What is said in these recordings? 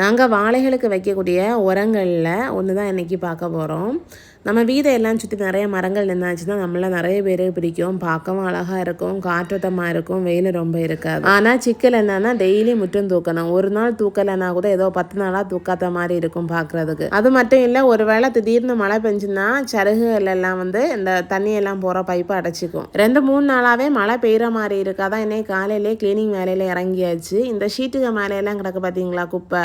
நாங்கள் வாழைகளுக்கு வைக்கக்கூடிய உரங்களில் ஒன்று தான் இன்றைக்கி பார்க்க போகிறோம் நம்ம வீதை எல்லாம் சுற்றி நிறைய மரங்கள் நின்னாச்சுன்னா நம்மள நிறைய பேர் பிடிக்கும். பார்க்கவும் அழகாக இருக்கும். காற்றோட்டமாக இருக்கும். வெயில் ரொம்ப இருக்காது. ஆனால் சிக்கல் என்னன்னா டெய்லி முற்றும் தூக்கணும். ஒரு நாள் தூக்கலைன்னா கூட ஏதோ பத்து நாளாக தூக்காத மாதிரி இருக்கும் பார்க்குறதுக்கு. அது மட்டும் இல்லை ஒரு வேளை திடீர்னு மழை பெஞ்சுன்னா சருகுகள் எல்லாம் வந்து இந்த தண்ணியெல்லாம் போகிற பைப்பை அடைச்சிக்கும். ரெண்டு மூணு நாளாகவே மழை பெய்கிற மாதிரி இருக்காதான் இன்னைக்கு காலையிலே க்ளீனிங் வேலையில் இறங்கியாச்சு. இந்த ஷீட்டுக்கு மேலையெல்லாம் கிடக்கு பார்த்தீங்களா குப்பை.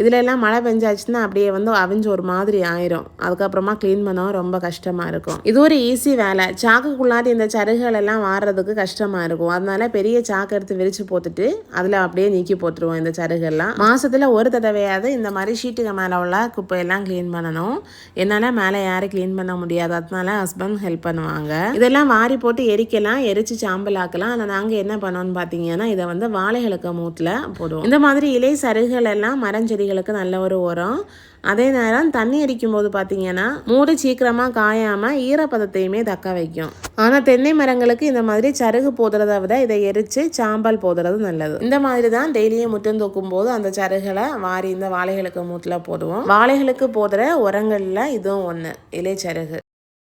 இதுல எல்லாம் மழை பெஞ்சாச்சுன்னா அப்படியே வந்து அவிஞ்சு ஒரு மாதிரி ஆயிரும். அதுக்கப்புறமா க்ளீன் பண்ணவும் ரொம்ப கஷ்டமாக இருக்கும். இது ஒரு ஈஸி வேலை. சாக்குக்குள்ளாடி இந்த சருகுகள் எல்லாம் வாடுறதுக்கு கஷ்டமாக இருக்கும். அதனால பெரிய சாக்கு எடுத்து விரிச்சு போட்டுட்டு அதில் அப்படியே நீக்கி போட்டுருவோம் இந்த சருகெல்லாம். மாசத்துல ஒரு தடவையாவது இந்த மாதிரி ஷீட்டுக்கு மேலே உள்ள குப்பையெல்லாம் க்ளீன் பண்ணணும். என்னால் மேலே யாரும் க்ளீன் பண்ண முடியாது. அதனால ஹஸ்பண்ட் ஹெல்ப் பண்ணுவாங்க. இதெல்லாம் வாரி போட்டு எரிக்கலாம் எரிச்சு சாம்பல் ஆக்கலாம் ஆனால் நாங்கள் என்ன பண்ணோம்னு பார்த்தீங்கன்னா இதை வந்து வாழைகளுக்கு மூட்டில் போடுவோம். இந்த மாதிரி இலை சருகுகள் எல்லாம் செடிகளுக்கு நல்ல ஒரு உரம். அதே நேரம் தண்ணி அடிக்கும் போது பார்த்தீங்கன்னா மூடு சீக்கிரமாக காயாமல் ஈரப்பதத்தையுமே தக்க வைக்கும். ஆனால் தென்னை மரங்களுக்கு இந்த மாதிரி சருகு போதுறதை விட இதை எரித்து சாம்பல் போதுறது நல்லது. இந்த மாதிரி தான் டெய்லியும் முட்டம் தூக்கும் போது அந்த சருகளை வாரி இந்த வாழைகளுக்கு மூட்டில் போடுவோம். வாழைகளுக்கு போதுற உரங்களில் இதுவும் ஒன்று இலை சருகு.